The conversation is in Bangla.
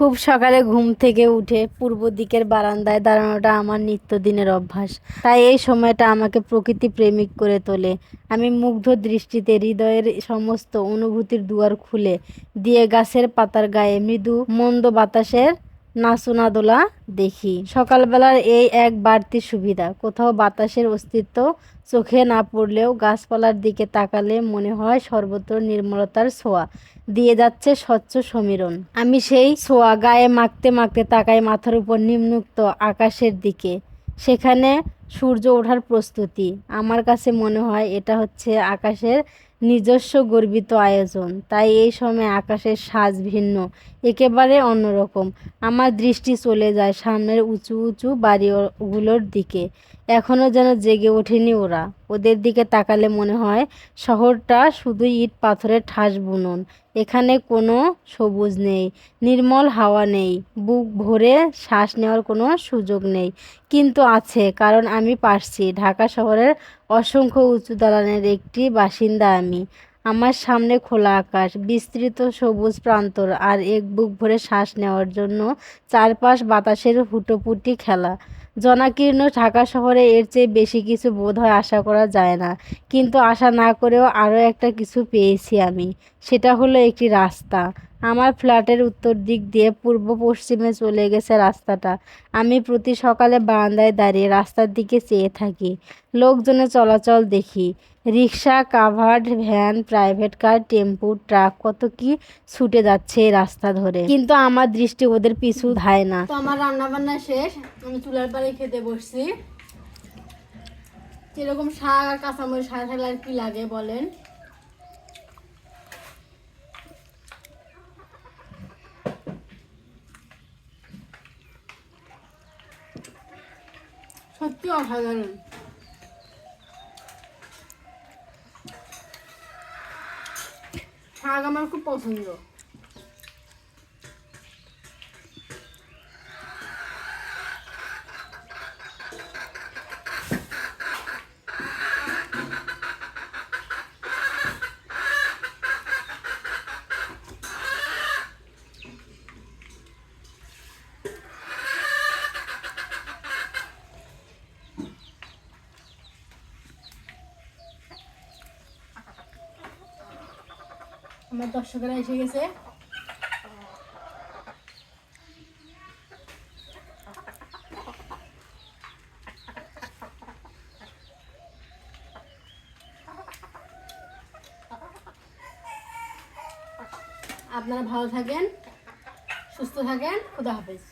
খুব সকালে ঘুম থেকে উঠে পূর্ব দিকের বারান্দায় দাঁড়ানোটা আমার নিত্যদিনের অভ্যাস। তাই এই সময়টা আমাকে প্রকৃতি প্রেমিক করে তোলে। আমি মুগ্ধ দৃষ্টিতে হৃদয়ের সমস্ত অনুভূতির দুয়ার খুলে দিয়ে গাছের পাতার গায়ে মৃদু, মন্দ বাতাসের নাচুনাদোলা দেখি। সকালবেলার এই এক বাড়তি সুবিধা, কোথাও বাতাসের অস্তিত্ব চোখে না পড়লেও গাছপালার দিকে তাকালে মনে হয় সর্বত্র নির্মলতার ছোঁয়া, দিয়ে যাচ্ছে স্বচ্ছ সমীরণ। আমি সেই ছোঁয়া গায়ে মাখতে মাখতে তাকাই মাথার উপর নিম্নুক্ত আকাশের দিকে। সেখানে সূর্য ওঠার প্রস্তুতি। আমার কাছে মনে হয় এটা হচ্ছে আকাশের নিজস্ব গর্বিত আয়োজন। তাই এই সময় আকাশের সাজ ভিন্ন, একেবারে অন্যরকম। আমার দৃষ্টি চলে যায় সামনের উঁচু উঁচু বাড়িগুলোর দিকে। এখনও যেন জেগে ওঠেনি ওরা। ওদের দিকে তাকালে মনে হয় শহরটা শুধু ইট পাথরের ঠাস বুনন। এখানে কোনো সবুজ নেই, নির্মল হাওয়া নেই, বুক ভরে শ্বাস নেওয়ার কোনো সুযোগ নেই। কিন্তু আছে, কারণ আমি পারছি। ঢাকা শহরের অসংখ্য উঁচু দালানের একটি বাসিন্দা আমি। আমার সামনে খোলা আকাশ, বিস্তৃত সবুজ প্রান্তর আর এক বুক ভরে শ্বাস নেওয়ার জন্য চারপাশ বাতাসের হুটোপুটি খেলা। জনাকীর্ণ ঢাকা শহরে এর চেয়ে বেশি কিছু বোধ হয় আশা করা যায় না। কিন্তু আশা না করেও আরও একটা কিছু পেয়েছি আমি। সেটা হলো একটি রাস্তা। আমার ফ্ল্যাটের উত্তর দিক দিয়ে পূর্ব পশ্চিমে চলে গেছে রাস্তাটা। আমি প্রতি সকালে বারান্দায় দাঁড়িয়ে রাস্তার দিকে চেয়ে থাকি। লোকজনের চলাচল দেখি। Rickshaw, covered, van, private car, tempo, truck, কত কি ছুটে যাচ্ছে এই রাস্তা ধরে। কিন্তু আমার দৃষ্টি ওদের পিছু ধায় না। তো আমার রান্না বান্না শেষ, আমি চুলার পাড়ে খেতে বসছি। কীরকম শাক আর কাঁচামরিচ, শাক আর কি লাগে বলেন? সত্যি অসাধারণ। শাক আমার খুব পছন্দ। আমার দর্শকেরা এসে গেছে। আপনারা ভালো থাকেন সুস্থ থাকেন খুদা হাফেজ।